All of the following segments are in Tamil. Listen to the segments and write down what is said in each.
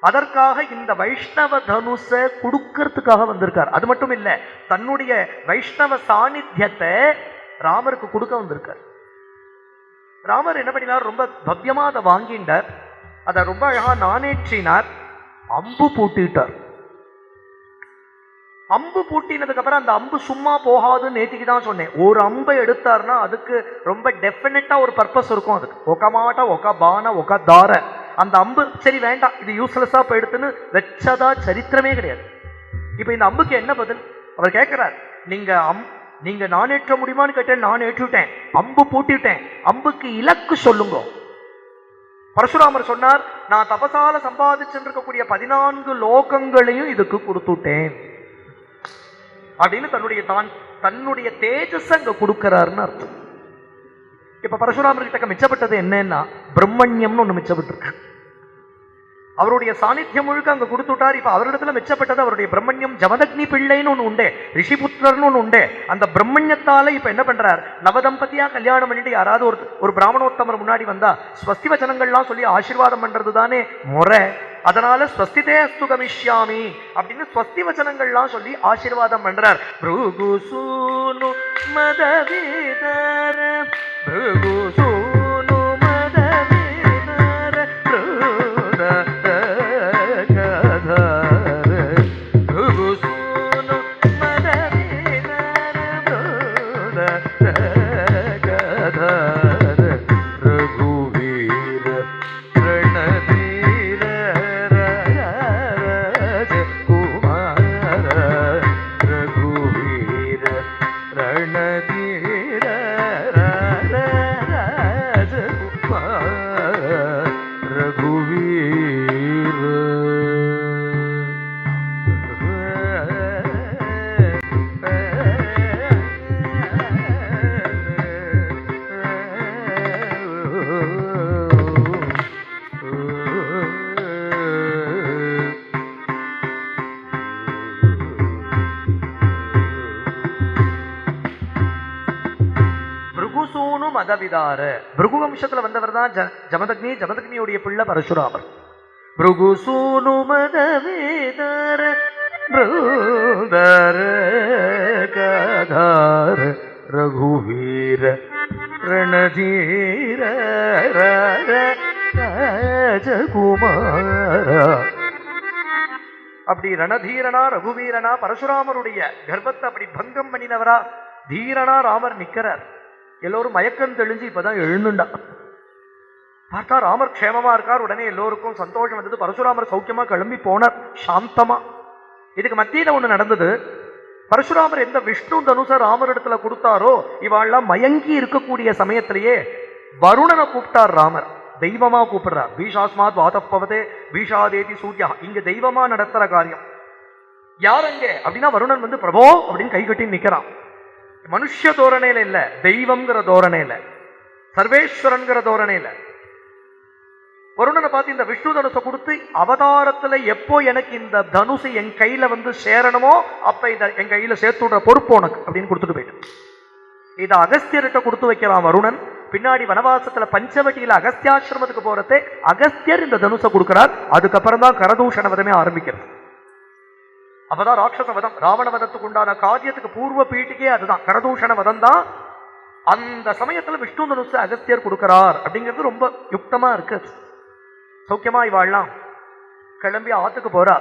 அதற்காக இந்த வைஷ்ணவ தனுசை கொடுக்கறதுக்காக வந்திருக்கார். அது மட்டும் இல்லை தன்னுடைய வைஷ்ணவ சாநித்தியத்தை ராமருக்கு கொடுக்க வந்திருக்கார். ராமர் என்ன பண்ணினார்? ரொம்ப பவ்யமாக அதை வாங்கிண்டார். அதை ரொம்ப அழகாக நானேற்றினார் அம்பு பூட்டிட்டார். அம்பு பூட்டினதுக்கு அப்புறம் அந்த அம்பு சும்மா போகாதுன்னு நேற்றுக்கு தான் சொன்னேன். ஒரு அம்பை எடுத்தார்னா அதுக்கு ரொம்ப டெஃபினட்டா ஒரு பர்பஸ் இருக்கும் அதுக்கு. ஒக்க மாட்டா ஒக்க பான ஒக்க தார. அந்த அம்பு சரி வேண்டாம் இது யூஸ்லெஸ்ஸாக போயிடுத்துன்னு வச்சதா சரித்திரமே கிடையாது. இப்போ இந்த அம்புக்கு என்ன பதில்? அவர் கேட்குறார் நீங்கள் அம் நீங்கள் நான் ஏற்ற முடியுமான்னு கேட்டேன் நான் ஏற்றுவிட்டேன் அம்பு பூட்டிவிட்டேன் அம்புக்கு இலக்கு சொல்லுங்க. பரசுராமர் சொன்னார் நான் தபசால சம்பாதிச்சுருக்கக்கூடிய பதினான்கு லோகங்களையும் இதுக்கு கொடுத்துட்டேன் அப்படின்னு தன்னுடைய தான் தன்னுடைய தேஜஸ் அங்க கொடுக்கிறாருன்னு அர்த்தம். இப்ப பரசுராமர் கிட்ட மிச்சப்பட்டது என்னன்னா பிரம்மண்யம்னு ஒன்று மிச்சப்பட்டிருக்கு. அவருடைய சாநித்தியம் முழுக்க அங்க கொடுத்துட்டார் இப்ப அவரிடத்துல மெச்சப்பட்டது அவருடைய பிரம்மண்யம் ஜமதக்னி பிள்ளைன்னு ஒண்ணு உண்டு. ரிஷிபுத்திரர்னு ஒண்ணு உண்டு. அந்த பிரம்மண்யத்தால இப்ப என்ன பண்றார்? நவதம்பதியா கல்யாணம் பண்ணிட்டு யாராவது ஒரு ஒரு பிராமணோத்தமர் முன்னாடி வந்தா ஸ்வஸ்தி வச்சனங்கள்லாம் சொல்லி ஆசீர்வாதம் பண்றது தானே முறை. அதனால ஸ்வஸ்திதே அஸ்து கமிஷ்யாமி அப்படின்னு ஸ்வஸ்தி வச்சனங்கள்லாம் சொல்லி ஆசீர்வாதம் பண்றார். பிருகு சூனு மதவிதர பிருகு சூனு மதவிதர பிருகு பிருகுசூனு மதவிதார. பிருகு வம்சத்துல வந்தவர் தான் ஜமதக்னி ஜமதக்னியுடைய பிள்ளை பரசுராமர். பிருகுசூனு மதவிதார பிருதர கதார ரகுவீர ரணதீர ராஜகுமார. அப்படி ரணதீரனா ரகுவீரனா பரசுராமருடைய கர்ப்பத்தை அப்படி பங்கம் பண்ணினவரா தீரனா ராமர் நிக்கிறார். எல்லோரும் மயக்கம் தெளிஞ்சு இப்பதான் எழுந்துண்டா. பார்த்தா ராமர் க்ஷேமமா இருக்கார். உடனே எல்லோருக்கும் சந்தோஷம் வந்தது. பரசுராமர் சௌக்கியமா கிளம்பி போனார். சாந்தமா. இதுக்கு மத்தியில ஒண்ணு நடந்தது. பரசுராமர் எந்த விஷ்ணு தனுச ராமர் இடத்துல கொடுத்தாரோ இவாள்லாம் மயங்கி இருக்கக்கூடிய சமயத்திலேயே வருணனை கூப்பிட்டார் ராமர். தெய்வமா கூப்பிடுறார். பீஷாஸ்மாத் வாதப்பவதே பீஷாதேதி சூர்யா இங்க தெய்வமா நடத்துற காரியம். யார் அங்கே? அப்படின்னா வருணன் வந்து பிரபோ அப்படின்னு கை கட்டி நிக்கிறான். மனுஷ தோரணையில இல்ல தெய்வம்ங்கிற தோரணையில சர்வேஸ்வரன்கிற தோரணையில. வருணனை பார்த்து இந்த விஷ்ணு தனுசை கொடுத்து அவதாரத்துல எப்போ எனக்கு இந்த தனுசு என் கையில வந்து சேரணுமோ அப்ப இந்த என் கையில சேர்த்து விடுற பொறுப்பு உனக்கு அப்படின்னு கொடுத்துட்டு போயிட்டு இதை அகஸ்தியர்கிட்ட கொடுத்து வைக்கிறான் வருணன். பின்னாடி வனவாசத்துல பஞ்சவட்டியில அகஸ்தியாசிரமத்துக்கு போறதே அகஸ்தியர் இந்த தனுசை கொடுக்கிறார். அதுக்கப்புறம் தான் கரதூஷண வதமே ஆரம்பிக்கிறது. அப்பதான் ராட்சச வதம் ராவண வதத்துக்கு உண்டான காரியத்துக்கு பூர்வ பீட்டிக்கே அதுதான். கரதூஷண வதம் தான் அந்த சமயத்துல விஷ்ணு தனுசு அகஸ்தியர் கொடுக்கிறார் அப்படிங்கிறது ரொம்ப யுக்தமா இருக்கு. சௌக்கியமா இவாள்லாம் கிளம்பி ஆத்துக்கு போறா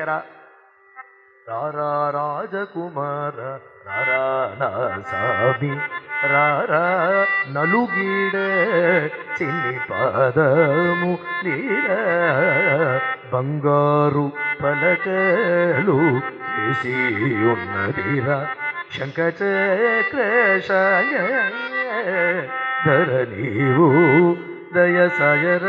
எல்லோரும் ஹாரத்தி எடுக்கிறா ரக்ஷ வைக்கிறா ராரா ராஜகுமார நாராயணசாமி రారా నలుగీడ చిన్ని పాదము నీర బంగారు పలకలు చేసి ఉన్నదిరా శంఖచక్రశాయ ధర నీవు దయసయర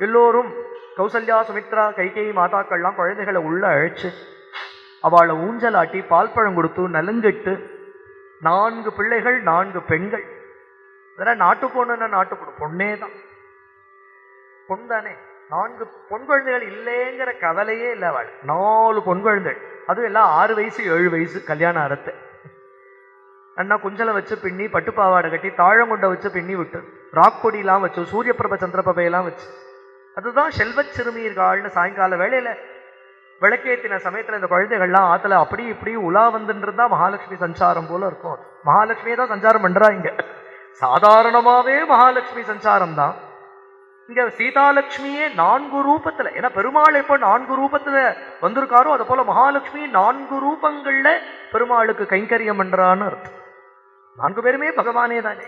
எல்லோரும் கௌசல்யா சுமித்ரா கைகேயி மாதாக்கள்லாம் குழந்தைகளை உள்ள அழைச்சு அவளை ஊஞ்சலாட்டி பால் பழம் கொடுத்து நலுங்கிட்டு நான்கு பிள்ளைகள் நான்கு பெண்கள். இதெல்லாம் நாட்டு பொண்ணுன்னா நாட்டு பொண்ணு? பொண்ணே தான். பொன் தானே? நான்கு பொன் குழந்தைகள் இல்லைங்கிற கவலையே இல்லை அவள். நாலு பொன் குழந்தைகள். அதுவும் எல்லாம் ஆறு வயசு ஏழு வயசு கல்யாணம் அறுத்து அண்ணா குஞ்சலை வச்சு பின்னி பட்டு பாவாடை கட்டி தாழங்குண்டை வச்சு பின்னி விட்டு ராக் கொடியெலாம் வச்சு சூரிய பிரப சந்திரபிரபையெல்லாம் வச்சு. அதுதான் செல்வச் சிறுமியர்கள்னு சாயங்கால வேளையில விளக்கேத்தின சமயத்தில் இந்த குழந்தைகள்லாம் ஆற்றுல அப்படி இப்படி உலா வந்துன்றதா மகாலட்சுமி சஞ்சாரம் போல இருக்கும். மகாலட்சுமியை தான் சஞ்சாரம் பண்ணுறா இங்கே சாதாரணமாகவே மகாலட்சுமி சஞ்சாரம் தான். இங்கே சீதாலட்சுமியே நான்கு ரூபத்தில் ஏன்னா பெருமாள் எப்போ நான்கு ரூபத்தில் வந்திருக்காரோ அதை போல மகாலட்சுமி நான்கு ரூபங்களில் பெருமாளுக்கு கைங்கரியம் பண்ணுறான்னு அர்த்தம். நான்கு பேருமே பகவானே தானே.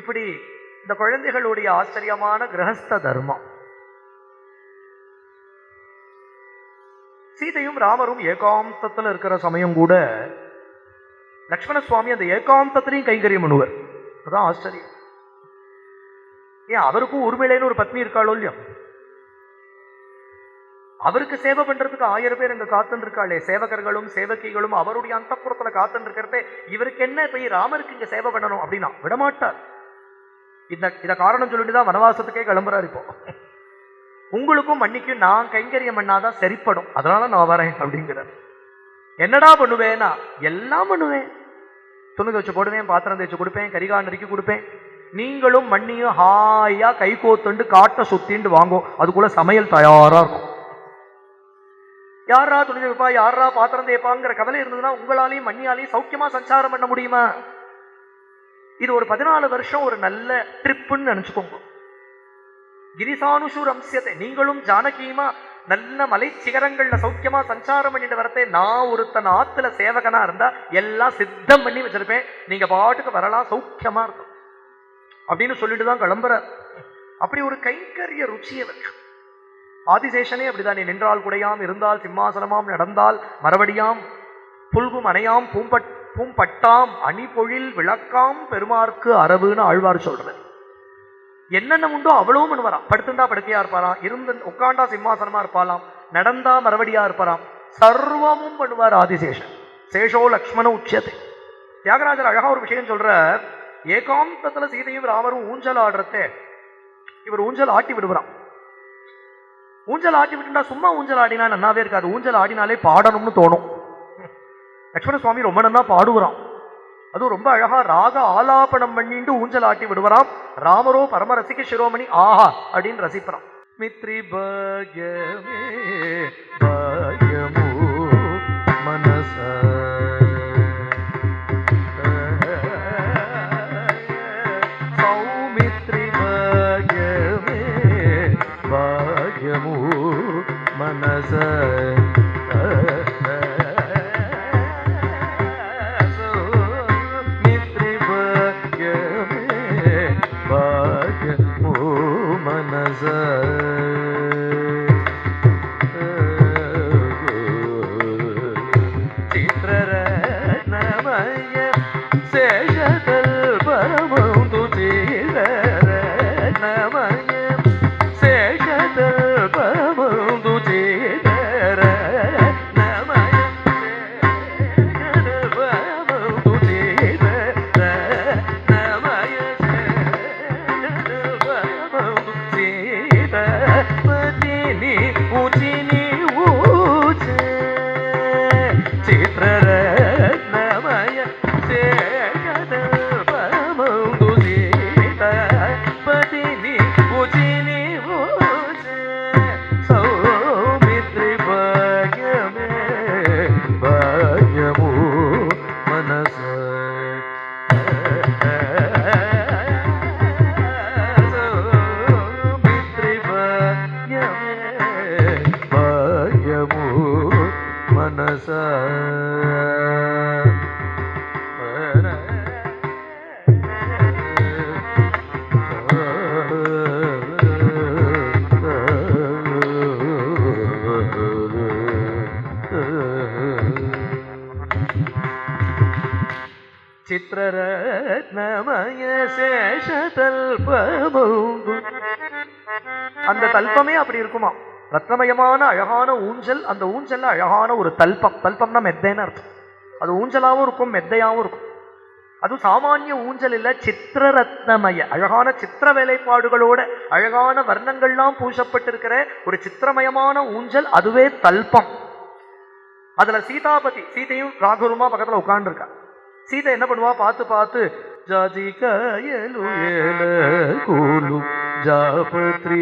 இப்படி இந்த குழந்தைகளுடைய ஆச்சரியமான கிரகஸ்த தர்மம். சீதையும் ராமரும் ஏகாந்தத்தில் இருக்கிற சமயம் கூட லக்ஷ்மண சுவாமி அந்த ஏகாந்தத்திலையும் கைங்கரியம் பண்ணுவார். அதான் ஆச்சரியம். ஏன் அவருக்கும் உரிமையிலேன்னு ஒரு பத்னி இருக்காளோ இல்லையா? அவருக்கு சேவை பண்றதுக்கு ஆயிரம் பேர் அங்க காத்துன்னு இருக்காளே சேவகர்களும் சேவகிகளும் அவருடைய அந்தப்புறத்துல காத்துன்னு இருக்கிறதே இவருக்கு என்ன போய் ராமருக்கு இங்க சேவை பண்ணணும் அப்படின்னா விடமாட்டார். இந்த இதை காரணம் சொல்லிட்டு தான் வனவாசத்துக்கே கிளம்புறாரு இப்போ. உங்களுக்கும் மன்னிக்கும் நான் கைங்கரியம் பண்ணாதான் சரிப்படும். அதனால நான் வரேன் அப்படிங்கிறார். என்னடா பண்ணுவேன்னா எல்லாம் பண்ணுவேன். துணி துவச்சு போடுவேன் பாத்திரம் தேய்ச்சி கொடுப்பேன் கரிகால் நறுக்கி கொடுப்பேன். நீங்களும் மண்ணியும் ஹாயா கை கோத்துண்டு காட்டை சுத்திண்டு வாங்கும் அதுக்குள்ள சமையல் தயாரா இருக்கும். யாரா துணி துவைப்பா யாரா பாத்திரம் தேய்ப்பாங்கிற கவலை இருந்ததுன்னா உங்களாலையும் மண்ணியாலையும் சௌக்கியமா சஞ்சாரம் பண்ண முடியுமா? இது ஒரு பதினாலு வருஷம் ஒரு நல்ல ட்ரிப்புன்னு நினைச்சுக்கோங்க. கிரிசானுஷூர் அம்சியத்தை நீங்களும் ஜானகியுமா நல்ல மலை சிகரங்கள்ல சௌக்கியமா சஞ்சாரம் பண்ணிட்டு வரத்தே நான் ஒருத்தன் ஆத்துல சேவகனா இருந்தா எல்லாம் சித்தம் பண்ணி வச்சிருப்பேன். நீங்க பாட்டுக்கு வரலாம் சௌக்கியமா இருக்கும். அப்படின்னு சொல்லிட்டு தான் கிளம்புற அப்படி ஒரு கைங்கரிய ருச்சியை வச்சு. ஆதிசேஷனே அப்படிதான் நீ நின்றால் குடையாம் இருந்தால் சிம்மாசனமாம் நடந்தால் மறுபடியாம் புல்கும் அணையாம் பூம்பட் பூம்பட்டாம் அணிபொழில் விளக்காம் பெருமார்க்கு அரபுன்னு ஆழ்வார் சொல்றது என்னென்ன உண்டோ அவ்வளவும் பண்ணுவாராம் படுத்துண்டா படுக்கையா இருப்பாராம். இருந்து உட்காண்டா சிம்மாசனமா இருப்பாளாம் நடந்தா மறுபடியா இருப்பாராம். சர்வமும் பண்ணுவார் ஆதிசேஷன். சேஷோ லக்ஷ்மண உச்சத்தை தியாகராஜர் அழகா ஒரு விஷயம் சொல்ற ஏகாந்தத்துல சீதையும் ராமரும் ஊஞ்சல் ஆடுறதே. இவர் ஊஞ்சல் ஆட்டி விடுவாராம் ஊஞ்சல் ஆட்டி விட்டுண்டா சும்மா ஊஞ்சல் ஆடினா நன்னாவே இருக்காது. ஊஞ்சல் ஆடினாலே பாடணும்னு தோணும். லட்சுமண சுவாமி ரொம்ப நல்லா பாடுவாராம் அதுவும் ரொம்ப அழகா ராக ஆலாபனம் பண்ணிட்டு ஊஞ்சல் ஆட்டி விடுவராம் ராமரோ பரம ரசிக்க சிரோமணி ஆஹா அப்படின்னு ரசிப்பறான் மித்ரி பாகியமே பாகியமோ. அந்த தல்பமே அப்படி இருக்குமா? ரத்னமயமான அழகான ஊஞ்சல் அந்த ஊஞ்சல்ல அழகான ஒரு தல்பம். தல்பம்னா மெத்தைன்னு அர்த்தம். அது ஊஞ்சலாவும் இருக்கும் மெத்தையாவும் இருக்கும். அதுவும் சாமானிய ஊஞ்சல் இல்ல சித்திரரத்னமய அழகான சித்திர வேலைப்பாடுகளோட அழகான வர்ணங்கள்லாம் பூசப்பட்டிருக்கிற ஒரு சித்திரமயமான ஊஞ்சல் அதுவே தல்பம். அதுல சீதாபதி சீதையும் ராகுருமா பக்கத்துல உட்கார்ந்துருக்கா. சீதை என்ன பண்ணுவா? பார்த்து பார்த்து ஜாதி கயலு கூலு జాపత్రి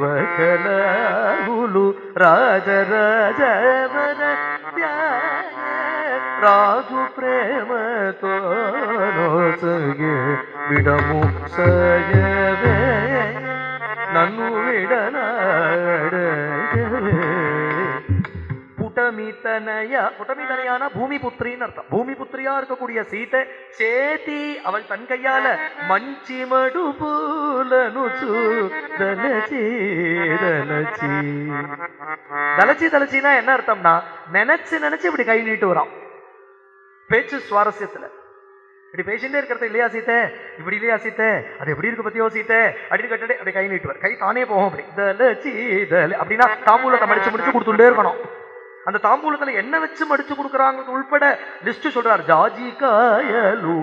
వకలాగులు రాజరాజవన రాజు ప్రేమతో సగే విడము సయవే నన్ను విడనాడవే புட்டமித்தனைய புட்டமித்தனையான பூமி புத்திரின்னு அர்த்தம். பூமி புத்திரியா இருக்கக்கூடிய சீத்தை சேத்தி அவள் தன் கையால மஞ்சி மடுபூலனு தலச்சி தலச்சி தலச்சி தலச்சினா என்ன அர்த்தம்னா நினைச்சு நினைச்சு இப்படி கை நீட்டு வரான் பேச்சு சுவாரஸ்யத்துல. இப்படி பேசிட்டே இருக்கிறது இல்லையா சீத்த? இப்படி இல்லையா சீத்தை? அது எப்படி இருக்கு பத்தியோ சீத்தை? அப்படின்னு கட்டடே அப்படி கை நீட்டுவார். கை தானே போகும் அப்படி. தலச்சி தல அப்படின்னா தாம்பூலத்தை மடிச்சு முடிச்சு கொடுத்துட்டே இருக்கணும். அந்த தாம்பூலத்துல என்ன வச்சு மடிச்சு கொடுக்குறாங்க உள்பட லிஸ்ட் சொல்றார். ஜாஜி காயலு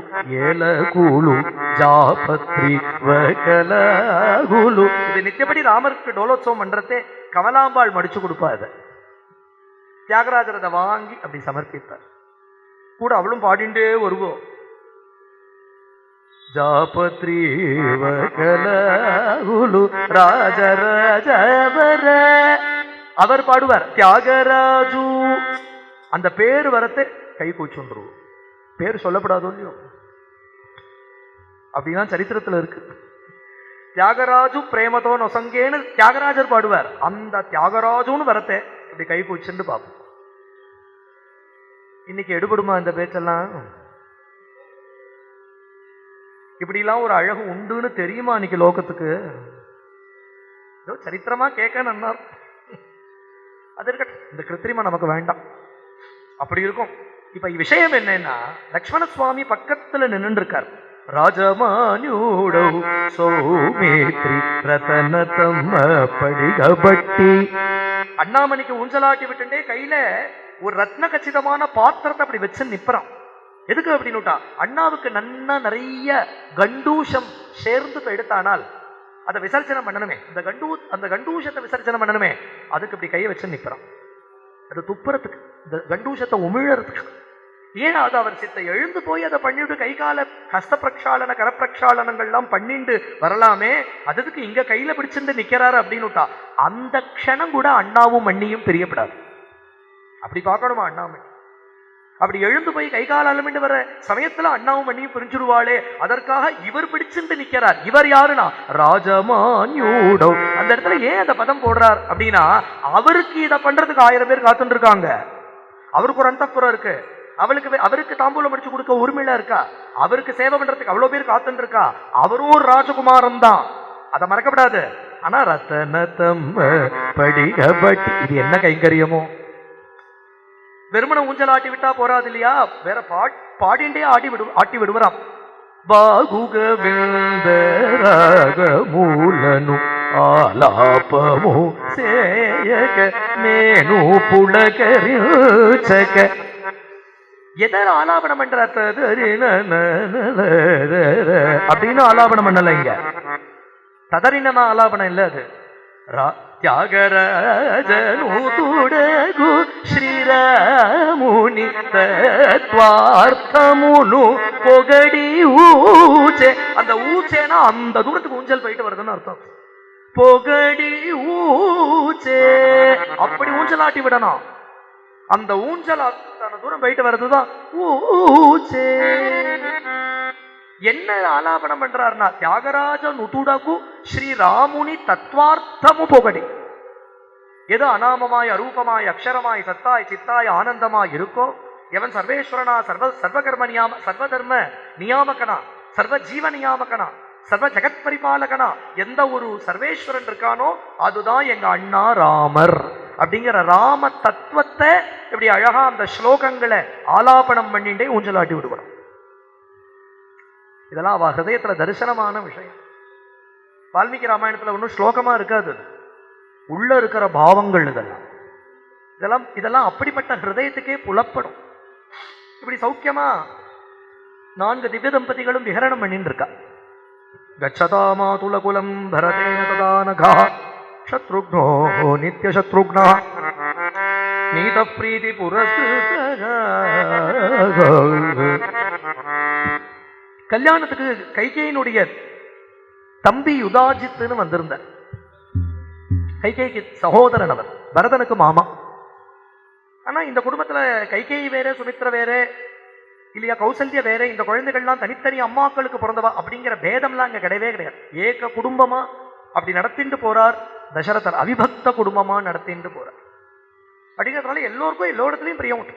ஏல கூலு ஜாபத்ரி வகல கூலு இது நித்தியப்படி ராமருக்கு டோலோத்சவம் பண்றதே கமலாம்பாள் மடிச்சு கொடுப்பா இதை தியாகராஜர் அதை வாங்கி அப்படி சமர்ப்பித்தார் கூட அவளும் பாடிண்டே வருவோம். ஜாபத்ரி ராஜ ராஜ அவர் பாடுவார் தியாகராஜு. அந்த பேர் வரத்தை கை கூச்சுன்றுவோம் பேர் சொல்லப்படாதோ இல்லையோ அப்படின்னா சரித்திரத்துல இருக்கு. தியாகராஜு பிரேமதோ நொசங்கேன்னு தியாகராஜர் பாடுவார். அந்த தியாகராஜுன்னு வரத்தை இப்படி கை கூச்சுன்னு பார்ப்போம் இன்னைக்கு எடுபடுமா இந்த பேச்செல்லாம்? இப்படிலாம் ஒரு அழகு உண்டுன்னு தெரியுமா இன்னைக்கு லோகத்துக்கு? ஏதோ சரித்திரமா கேட்க நன்னா அது இருக்கட்டும். இந்த கிருத்திரிமா நமக்கு வேண்டாம். அப்படி இருக்கும். இப்ப விஷயம் என்னன்னா லக்ஷ்மண சுவாமி பக்கத்துல நின்று இருக்கார் ராஜமானியூடவு சௌமேத்ரி ரத்தனத்தம்ம படிகபட்டி. அண்ணாமணிக்கு ஊஞ்சலாட்டி விட்டுட்டே கையில ஒரு ரத்ன கச்சிதமான பாத்திரத்தை அப்படி வச்சு நிப்பறான். எதுக்கு அப்படின்னுட்டா அண்ணாவுக்கு நன்னா நிறைய கண்டூஷம் சேர்ந்து எடுத்தானால் அதை விசர்ஜனம் பண்ணணுமே. அந்த கண்டூ அந்த கண்டூஷத்தை விசர்ஜனம் பண்ணணுமே. அதுக்கு இப்படி கையை வச்சு நிற்கிறான். அது துப்புறதுக்கு இந்த கண்டூஷத்தை உமிழறதுக்கு. ஏன் அது அவர் சித்தை எழுந்து போய் அதை பண்ணிட்டு கை கால ஹஸ்த பிரக்ஷாலன கரப்பிரக்ஷாலனங்கள்லாம் பண்ணிட்டு வரலாமே. அதுக்கு இங்க கையில பிடிச்சிருந்து நிக்கிறாரு அப்படின்னுட்டா அந்த க்ஷணம் கூட அண்ணாவும் மண்ணியும் பிரியப்படாது. அப்படி பார்க்கணுமா அண்ணாமணி அப்படி எழுந்து போய் கை கால அலமிட்டு வர சமயத்துல அண்ணாவும் மண்ணியும் பிரிஞ்சிருவாளே. அதற்காக இவர் பிடிச்சிட்டு நிக்கிறார். இவர் யாருன்னா? ராஜமான்யூடோ. அந்த இடத்துல ஏன் அந்த பதம் போடுறார் அப்படின்னா அவருக்கு இதை பண்றதுக்கு ஆயிரம் பேர் காத்துட்டு இருக்காங்க அவருக்கு ஒரு அந்தப்புறம் இருக்கு. அவளுக்கு அவருக்கு தாம்பூலம் முடிச்சு கொடுக்க உரிமையில இருக்கா? அவருக்கு சேவை பண்றதுக்கு அவ்வளவு பேர் காத்துட்டு இருக்கா அவரும் ஒரு ராஜகுமாரன் தான். அதை மறக்கப்படாது ஆனா ரத்தனத்தம் படிகபட்டி இது என்ன கைங்கரியமோ? வெறுமனை ஊஞ்சல் ஆட்டி விட்டா போறாது இல்லையா வேற பாட் பாடிண்டே ஆடி விடு ஆட்டி விடுவராம் బాగుగ మూలను ఆలాపము సేయక నేను పులకరించక எதர் ஆலாபனம் பண்ற ததறின அப்படின்னு ஆலாபனம் பண்ணல இங்க ததறின ஆலாபனம் இல்ல அது రా- త్యాగరాజను తుడగు శ్రీరాముని తత్వార్థమును పొగడి ఊచే அந்த ஊச்சேனா அந்த தூரத்துக்கு ஊஞ்சல் போயிட்டு வருதுன்னு அர்த்தம் பொகடி ஊச்சே அப்படி ஊஞ்சல் ஆட்டி விடணும் அந்த ஊஞ்சல் அத்தனை தூரம் போயிட்டு வர்றதுதான் ஊச்சே என்ன ஆலாபனம் பண்றாருன்னா தியாகராஜ நுதுடகு ஸ்ரீராமுனி தத்வார்த்தமு பொகடி. எது அனாமமாய் அரூபமாய் அக்ஷரமாய் சத்தாய் சித்தாய் ஆனந்தமாய் இருக்கோ எவன் சர்வேஸ்வரனா சர்வ சர்வகர்ம நியாம சர்வதர்ம நியாமகனா சர்வ ஜீவ நியாமகனா சர்வ ஜெகத் பரிபாலகனா எந்த ஒரு சர்வேஸ்வரன் இருக்கானோ அதுதான் எங்க அண்ணா ராமர். அப்படிங்கிற ராம தத்துவத்தை இப்படி அழகா அந்த ஸ்லோகங்களை ஆலாபனம் பண்ணிட்டே ஊஞ்சலாட்டி விடுவான் இதெல்லாம் அவ ஹிருதயத்துல தரிசனமான விஷயம். வால்மீகி ராமாயணத்துல ஒன்றும் ஸ்லோகமா இருக்காது உள்ளே உள்ள இருக்கிற பாவங்கள் இதெல்லாம். இதெல்லாம் இதெல்லாம் அப்படிப்பட்ட ஹிருதயத்துக்கே புலப்படும். இப்படி சௌக்கியமா நான்கு திவ்ய தம்பதிகளும் விஹரணம் பண்ணிட்டு இருக்கா கச்சதா மாதுலகுலம் பரதேன ததானகா. சத்ருக்னோ நித்ய சத்ருக்னா. நீத பிரீதி கல்யாணத்துக்கு கைகேயினுடைய தம்பி யுதாஜித்துன்னு வந்திருந்தார் கைகேயிக்கு சகோதரன் அவர் பரதனுக்கு மாமா. ஆனா இந்த குடும்பத்துல கைகேயி வேற சுமித்ர வேற இல்லையா கௌசல்யா வேற இந்த குழந்தைகள்லாம் தனித்தனி அம்மாக்களுக்கு பிறந்தவா அப்படிங்கிற பேதம்லாம் அங்க கிடையவே கிடையாது. ஏக குடும்பமா அப்படி நடத்திட்டு போறார். தசரதர் அவிபக்த குடும்பமா நடத்திட்டு போறார். அப்படிங்கிறதுனால எல்லோருக்கும் எல்லோடத்துலையும் பிரியம் உண்டு.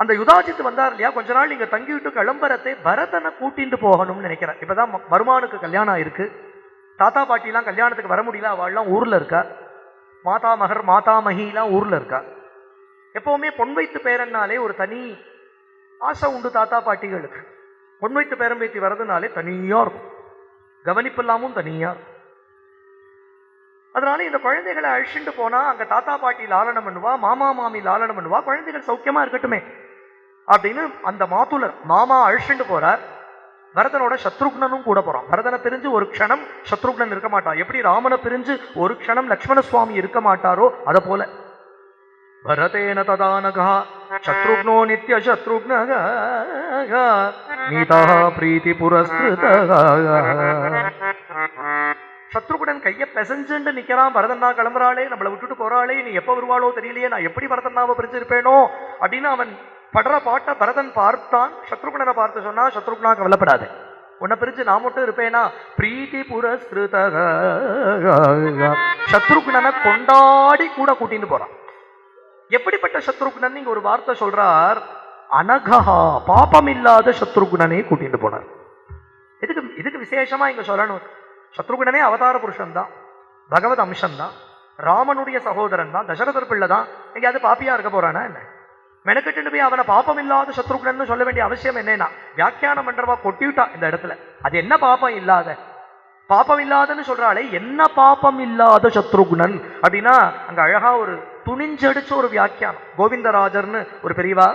அந்த யுதாஜித் வந்தார் இல்லையா? கொஞ்ச நாள் நீங்க தங்கிவிட்டு கிளம்பரத்தை பரதனை கூட்டிட்டு போகணும்னு நினைக்கிறேன். இப்பதான் தான் மருமானுக்கு கல்யாணம் ஆயிருக்கு. தாத்தா பாட்டிலாம் கல்யாணத்துக்கு வர முடியல. அவள்லாம் ஊர்ல இருக்கா? மாதா மகர் மாதா மகிலாம் ஊர்ல இருக்கா? எப்பவுமே பொன் வைத்து பேரன்னாலே ஒரு தனி ஆசை உண்டு தாத்தா பாட்டிகளுக்கு. பொன் வைத்து பேரம் பேத்தி வர்றதுனாலே தனியா இருக்கும். கவனிப்பு இல்லாமும் தனியா இருக்கும். அதனால இந்த குழந்தைகளை அழிச்சுட்டு போனா அங்க தாத்தா பாட்டி லாலனம் பண்ணுவா மாமா மாமி லாலனம் பண்ணுவா. குழந்தைகள் சௌக்கியமா இருக்கட்டுமே. அப்படின்னு அந்த மாத்துலர் மாமா அழிச்சுட்டு போறார். பரதனோட சத்ருக்னனும் கூட போறான். பரதனை பிரிஞ்சு ஒரு க்ஷணம் சத்ருக்னன் இருக்க மாட்டான். எப்படி ராமனை பிரிஞ்சு ஒரு க்ஷணம் லக்ஷ்மண சுவாமி இருக்க மாட்டாரோ அத போல. பரதேன ததானகா சத்ருக்னோ நித்ய சத்ருக்னக நீதா பிரீத்தி புரஸ்கிருத சத்ருகுடன் கைய பெசஞ்சுண்டு நிக்கிறான். பரதண்ணா கிளம்புறாளே நம்மளை விட்டுட்டு போறாளே நீ எப்ப வருவாளோ தெரியலையே நான் எப்படி பரதண்ணாவை பிரிச்சிருப்பேனோ அப்படின்னு அவன் படுற பாட்டை பரதன் பார்த்தான். சத்ருகுணனை பார்த்து சொன்னா சத்ருகுணா கவலைப்படாது. உன்னை பிரிச்சு நான் மட்டும் இருப்பேனா? பிரீத்தி புரஸ்கிருத சத்ருகுணனை கொண்டாடி கூட கூட்டிட்டு போறான். எப்படிப்பட்ட சத்ருகுணன்? இங்க ஒரு வார்த்தை சொல்றார். அனகா பாபம் இல்லாத சத்ருகுணனை கூட்டிட்டு போனார். இதுக்கு இதுக்கு விசேஷமா இங்க சொல்லணும்? சத்ருகுணனே அவதார புருஷன் தான் பகவத் அம்சம் தான் ராமனுடைய சகோதரன் தான் தசரதர் பிள்ளை தான் எங்கேயாவது பாப்பியா இருக்க போறானா என்ன? மெனக்கெட்டு போய் அவனை பாப்பம் இல்லாத சத்ருகுணன் சொல்ல வேண்டிய அவசியம் என்னன்னா வியாக்கியானம் பண்றவா கொட்டிவிட்டா இந்த இடத்துல அது என்ன பாப்பம் இல்லாத பாப்பம் இல்லாதன்னு சொல்றாளே என்ன பாப்பம் இல்லாத சத்ருகுணன் அப்படின்னா அங்க அழகா ஒரு துணிஞ்சடிச்ச ஒரு வியாக்கியானம் கோவிந்தராஜர்னு ஒரு பெரியவா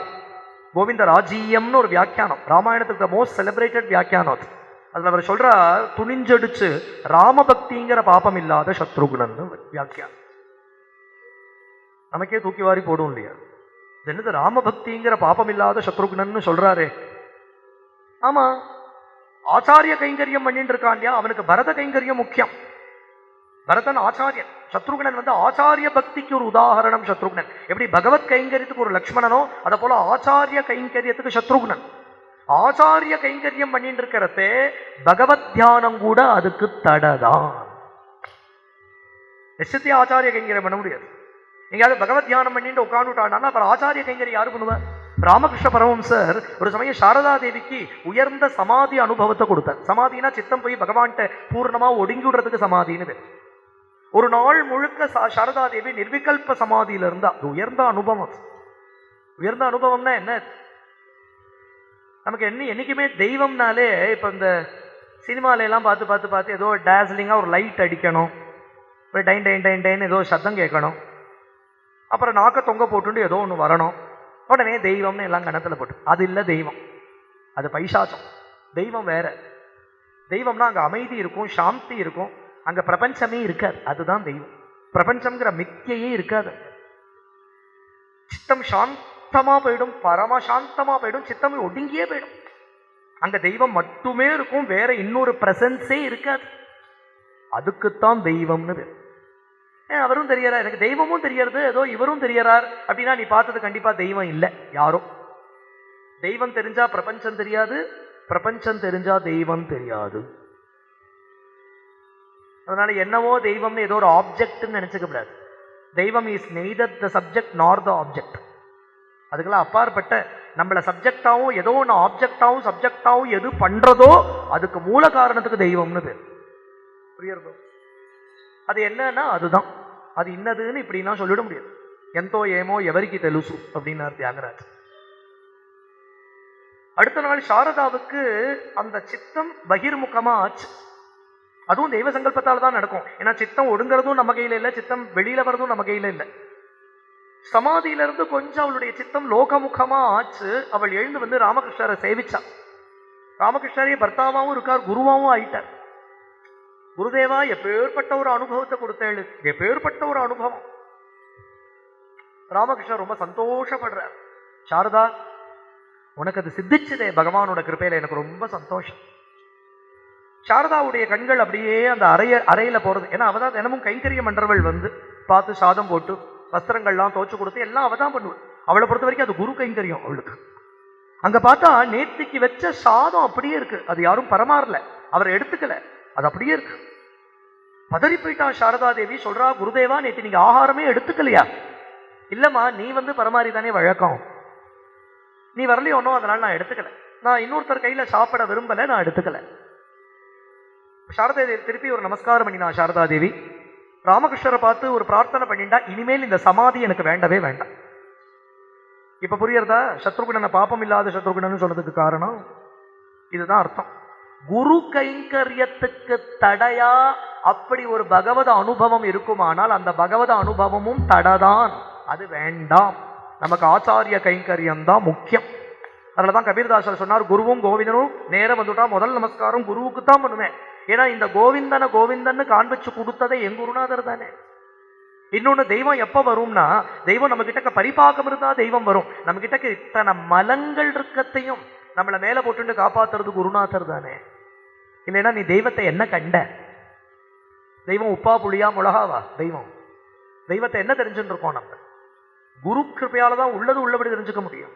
கோவிந்தராஜீயம்னு ஒரு வியாக்கியானம் ராமாயணத்துக்கு மோஸ்ட் செலிப்ரேட்டட் வியாக்கியானம் அது அதுல அவர் சொல்றா துணிஞ்சடிச்சு ராமபக்திங்கிற பாப்பம் இல்லாத சத்ருகுணன் வியாக்கியானம் நமக்கே தூக்கி வாரி போடும் இல்லையா என்னது ராமபக்திங்கிற பாபம் இல்லாத சத்ருகுணன் சொல்றாரு. ஆமா ஆச்சாரிய கைங்கரியம் பண்ணிட்டு இருக்கான் அவனுக்கு பரத கைங்கரியம் முக்கியம். பரதன் ஆச்சாரியன். சத்ருகுணன் வந்து ஆச்சாரிய பக்திக்கு ஒரு உதாகரணம் சத்ருகுணன் எப்படி பகவத் கைங்கரியத்துக்கு ஒரு லக்ஷ்மணனோ அதை போல ஆச்சாரிய கைங்கரியத்துக்கு சத்ருகுணன் ஆச்சாரிய கைங்கரியம் பண்ணிட்டு இருக்கிறதே பகவத் தியானம் கூட அதுக்கு தடதான். நிச்சயத்தையும் ஆச்சாரிய கைங்கரியம் பண்ண முடியாது. எங்கேயாவது பகவத் தியானம் பண்ணிட்டு உட்காந்துட்டான்னா அப்புறம் ஆச்சாரிய கைங்கரியம் யாரு பண்ணுவேன் ராமகிருஷ்ண பரமம்சர் ஒரு சமயம் சாரதா தேவிக்கு உயர்ந்த சமாதி அனுபவத்தை கொடுத்தார். சமாதினா சித்தம் போய் பகவான்கிட்ட பூர்ணமா ஒடுங்கி விடுறதுக்கு சமாதின்னு ஒரு நாள் முழுக்க சாரதா தேவி நிர்விகல்ப சமாதியில இருந்தா. அது உயர்ந்த அனுபவம். உயர்ந்த அனுபவம்னா என்ன? நமக்கு என்ன என்னைக்குமே தெய்வம்னாலே இப்போ இந்த சினிமால எல்லாம் பார்த்து பார்த்து பார்த்து ஏதோ டேஸ்லிங்காக ஒரு லைட் அடிக்கணும். ஒரு டைன் டைன் டைன் டைன் ஏதோ சத்தம் கேட்கணும். அப்புறம் நாக்க தொங்க போட்டுண்டு ஏதோ ஒன்று வரணும். உடனே தெய்வம்னு எல்லாம் கணத்தில் போட்டு அது இல்லை தெய்வம். அது பைசாச்சம். தெய்வம் வேற. தெய்வம்னா அங்கே அமைதி இருக்கும் சாந்தி இருக்கும். அங்கே பிரபஞ்சமே இருக்காது. அதுதான் தெய்வம். பிரபஞ்சம்ங்கிற மித்தியே இருக்காது. சித்தம் சாந்தமாக போயிடும். பரம சாந்தமாக போயிடும். சித்தம் ஒடுங்கியே போயிடும். அங்கே தெய்வம் மட்டுமே இருக்கும். வேற இன்னொரு பிரசன்ஸே இருக்காது. அதுக்குத்தான் தெய்வம்னு பேர். அவரும் தெரியறார் எனக்கு தெய்வமும் தெரியறது ஏதோ இவரும் தெரியறார். அப்படின்னா நீ பார்த்தது கண்டிப்பா தெய்வம் இல்லை. யாரும் தெய்வம் தெரிஞ்சா பிரபஞ்சம் தெரியாது. பிரபஞ்சம் தெரிஞ்சா தெய்வம் தெரியாது. அதனால என்னவோ தெய்வம்னு ஏதோ ஒரு ஆப்ஜெக்ட்னு நினைச்சுக்க கூடாது. தெய்வம் இஸ் நெய்தர் த சப்ஜெக்ட் நார் த ஆப்ஜெக்ட் அதுக்கெல்லாம் அப்பாற்பட்ட நம்மளை சப்ஜெக்டாகவும் ஏதோ ஒன்று ஆப்ஜெக்டாகவும் சப்ஜெக்டாகவும் எது பண்ணுறதோ அதுக்கு மூல காரணத்துக்கு தெய்வம்னு பேர். புரியுறதோ அது என்னன்னா அதுதான். அது இன்னதுன்னு இப்படிலாம் சொல்லிட முடியாது ఎంతో ఏమో ఎవరికి తెలుసు அப்படின்னார் தியாகராஜ் அடுத்த நாள் சாரதாவுக்கு அந்த சித்தம் பகிர்முகமா ஆச்சு அதுவும் தெய்வ சங்கல்பத்தால தான் நடக்கும் ஏன்னா சித்தம் ஒடுங்கிறதும் நம்ம கையில இல்லை சித்தம் வெளியில வர்றதும் நம்ம கையில இல்லை சமாதியில இருந்து கொஞ்சம் அவளுடைய சித்தம் லோகமுகமா ஆச்சு அவள் எழுந்து வந்து ராமகிருஷ்ணரை சேவிச்சா ராமகிருஷ்ணரே பர்த்தாவாவும் இருக்கார் குருவாவும் ஆயிட்டார் குருதேவா எப்பேற்பட்ட ஒரு அனுபவத்தை கொடுத்தேள்? எப்பேற்பட்ட ஒரு அனுபவம்? ராமகிருஷ்ணர் ரொம்ப சந்தோஷப்படுறார். சாரதா உனக்கு அது சித்திச்சதே. பகவானோட கிருப்பையில எனக்கு ரொம்ப சந்தோஷம். சாரதாவுடைய கண்கள் அப்படியே அந்த அறைய அறையில போறது. ஏன்னா அவதான் தினமும் கைங்கரிய மன்றவள் வந்து பார்த்து சாதம் போட்டு வஸ்திரங்கள்லாம் துவச்சு கொடுத்து எல்லாம் அவதான் பண்ணுவேன் பண்ணுவாள் அவளை பொறுத்த வரைக்கும் அது குரு கைங்கரியம் அவளுக்கு. அங்க பார்த்தா நேத்திக்கு வச்ச சாதம் அப்படியே இருக்கு. அது யாரும் பரமாறல. அவர் எடுத்துக்கல. அது அப்படியே இருக்கு. பதறி போயிட்டா சாரதா தேவி சொல்றா குருதேவா நேற்று நீங்க ஆகாரமே எடுத்துக்கலையா? இல்லம்மா நீ வந்து பரமாறி தானே வழக்கம். நீ வரலையோ ஒன்றும் அதனால நான் எடுத்துக்கல. நான் இன்னொருத்தர் கையில சாப்பிட விரும்பல நான் எடுத்துக்கல. சாரதா தேவி திருப்பி ஒரு நமஸ்காரம் பண்ணினா சாரதா தேவி. ராமகிருஷ்ணரை பார்த்து ஒரு பிரார்த்தனை பண்ணிட்டா இனிமேல் இந்த சமாதி எனக்கு வேண்டவே வேண்டாம். இப்ப புரியறதா? சத்ருகுணனை பாப்பம் இல்லாத சத்ருகுணன் சொன்னதுக்கு காரணம் இதுதான் அர்த்தம். குரு கைங்கரியத்துக்கு தடையா அப்படி ஒரு பகவத அனுபவம் இருக்குமானால் அந்த பகவத அனுபவமும் தடதான். அது வேண்டாம். நமக்கு ஆச்சாரிய கைங்கரியம் தான் முக்கியம். அதில் தான் கபீர்தாசர் சொன்னார் குருவும் கோவிந்தனும் நேரம் வந்துட்டா முதல் நமஸ்காரம் குருவுக்கு தான் பண்ணுவேன். ஏன்னா இந்த கோவிந்தனை கோவிந்தன்னு காண்பிச்சு கொடுத்ததே என் குருநாதர் தானே. இன்னொன்னு தெய்வம் எப்ப வரும்னா தெய்வம் நம்ம கிட்ட பரிபாகம் இருந்தா தெய்வம் வரும். நம்ம கிட்ட இத்தனை மலங்கள் இருக்கத்தையும் நம்மளை மேல போட்டுட்டு காப்பாத்துறது குருநாதர் தானே. இல்லைன்னா நீ தெய்வத்தை என்ன கண்ட? தெய்வம் உப்பா புளியா முழகாவா தெய்வம். தெய்வத்தை என்ன தெரிஞ்சுட்டு இருக்கோம் நம்ம? குரு கிருப்பையால தான் உள்ளது உள்ளபடி தெரிஞ்சுக்க முடியும்.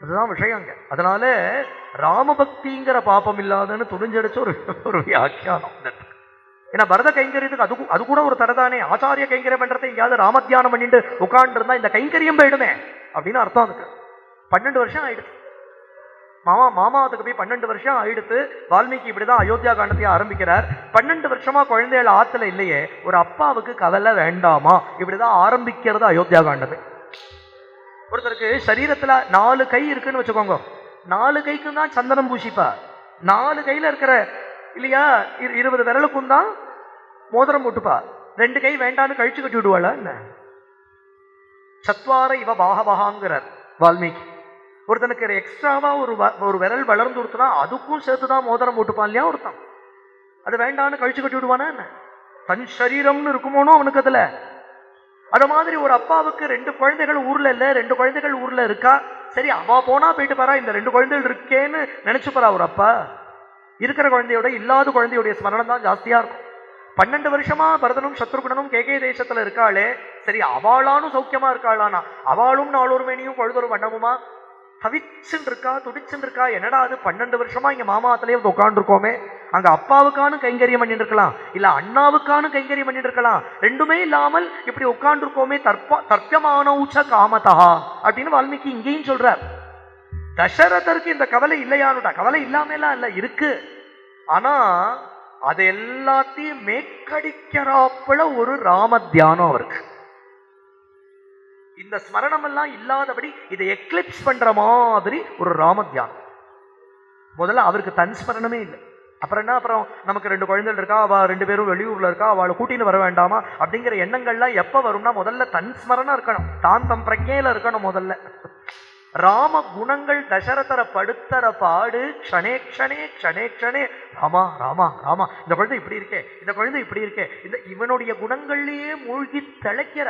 அதுதான் விஷயங்க அதனால ராமபக்திங்கிற பாப்பம் இல்லாதன்னு துணிஞ்சடிச்ச ஒரு ஒரு வியாக்கியானம் ஏன்னா பரத கைங்கரியத்துக்கு அது அது கூட ஒரு தரதானே ஆச்சாரிய கைங்கரியம் பண்றதை எங்கேயாவது ராமத்தியானம் பண்ணிட்டு உட்காந்துருந்தா இந்த கைங்கரியம் போயிடுமே அப்படின்னு அர்த்தம் அதுக்கு. பன்னெண்டு வருஷம் ஆயிடுச்சு. மாமா மாமாவத்துக்கு போய் பன்னெண்டு வருஷம் ஆயிடுத்து வால்மீகி இப்படிதான் அயோத்தியா காண்டத்தையே ஆரம்பிக்கிறார். பன்னெண்டு வருஷமா குழந்தைகள் ஆத்துல இல்லையே ஒரு அப்பாவுக்கு கவலை வேண்டாமா? இப்படிதான் ஆரம்பிக்கிறது அயோத்தியா காண்டத்தை ஒருத்தருக்கு சரீரத்துல நாலு கை இருக்குன்னு வச்சுக்கோங்க. நாலு கைக்கும் தான் சந்தனம் பூசிப்பா. நாலு கையில இருக்கிற இல்லையா இரு- இருபது விரலுக்கும் தான் மோதிரம் போட்டுப்பா. ரெண்டு கை வேண்டான்னு கழிச்சு கட்டி விடுவாளா என்ன? சத்வார இவ பாகபகாங்கிறார் வால்மீகி. ஒருத்தனுக்கு எக்ஸ்ட்ராவா ஒரு வ- ஒரு விரல் வளர்ந்து கொடுத்தனா அதுக்கும் சேர்த்து தான் மோதிரம் போட்டுப்பான் இல்லையா ஒருத்தன்? அது வேண்டான்னு கழிச்சு கட்டி விடுவானா என்ன? தன் சரீரம்னு இருக்குமோனோ அவனுக்கு அதுல. அது மாதிரி ஒரு அப்பாவுக்கு ரெண்டு குழந்தைகள் ஊர்ல இல்ல ரெண்டு குழந்தைகள் ஊர்ல இருக்கா? சரி அவா போனா போயிட்டு பாரா இந்த ரெண்டு குழந்தைகள் இருக்கேன்னு நினைச்சு பாரா ஒரு அப்பா. இருக்கிற குழந்தையோட இல்லாத குழந்தையுடைய ஸ்மரணம் தான் ஜாஸ்தியா இருக்கும். பன்னெண்டு வருஷமா பரதனும் சத்ருகுணனும் கேகே தேசத்துல இருக்காளே சரி அவளானும் சௌக்கியமா இருக்காளானா? அவளும் நாளொரு மேனியும் பொழுதொரு வண்ணமுமா? தவிச்சுன்னு இருக்கா துடிச்சுன்னு இருக்கா என்னடா அது பன்னெண்டு வருஷமா இங்க மாமாத்திலே வந்து உட்காந்துருக்கோமே அங்க அப்பாவுக்கான கைங்கரியம் பண்ணிட்டு இருக்கலாம் இல்ல அண்ணாவுக்கான கைங்கரியம் பண்ணிட்டு இருக்கலாம் ரெண்டுமே இல்லாமல் இப்படி உட்காந்துருக்கோமே தற்ப தர்க்கமான உச்ச காமதா அப்படின்னு வால்மீகி இங்கேயும் சொல்றார். தசரதருக்கு இந்த கவலை இல்லையானுடா. கவலை இல்லாமலாம் இல்ல இருக்கு. ஆனா அது எல்லாத்தையும் மேக்கடிக்கிறாப்புல ஒரு ராம தியானம் அவருக்கு. இந்த ஸ்மரணம் எல்லாம் இல்லாதபடி இதை எக்லிப்ஸ் பண்ற மாதிரி ஒரு ராம தியானம் முதல்ல அவருக்கு தன் ஸ்மரணமே இல்லை. அப்புறம் என்ன? அப்புறம் நமக்கு ரெண்டு குழந்தைகள் இருக்கா? அவ ரெண்டு பேரும் வெளியூர்ல இருக்கா? அவளை கூட்டின்னு வர வேண்டாமா? அப்படிங்கிற எண்ணங்கள்லாம் எப்ப வரும்னா முதல்ல தன் ஸ்மரணம் இருக்கணும். தான் தம் பிரஜையில இருக்கணும் முதல்ல. ராம குணங்கள் தசரதர படுத்தர பாடு க்ஷணே க்ஷணே க்ஷணே க்ஷணே. ராமா ராமா ராமா. இந்த குழந்தை இப்படி இருக்கே இந்த குழந்தை இப்படி இருக்கே. இந்த இவனுடைய குணங்கள்லயே மூழ்கி தழைக்கிற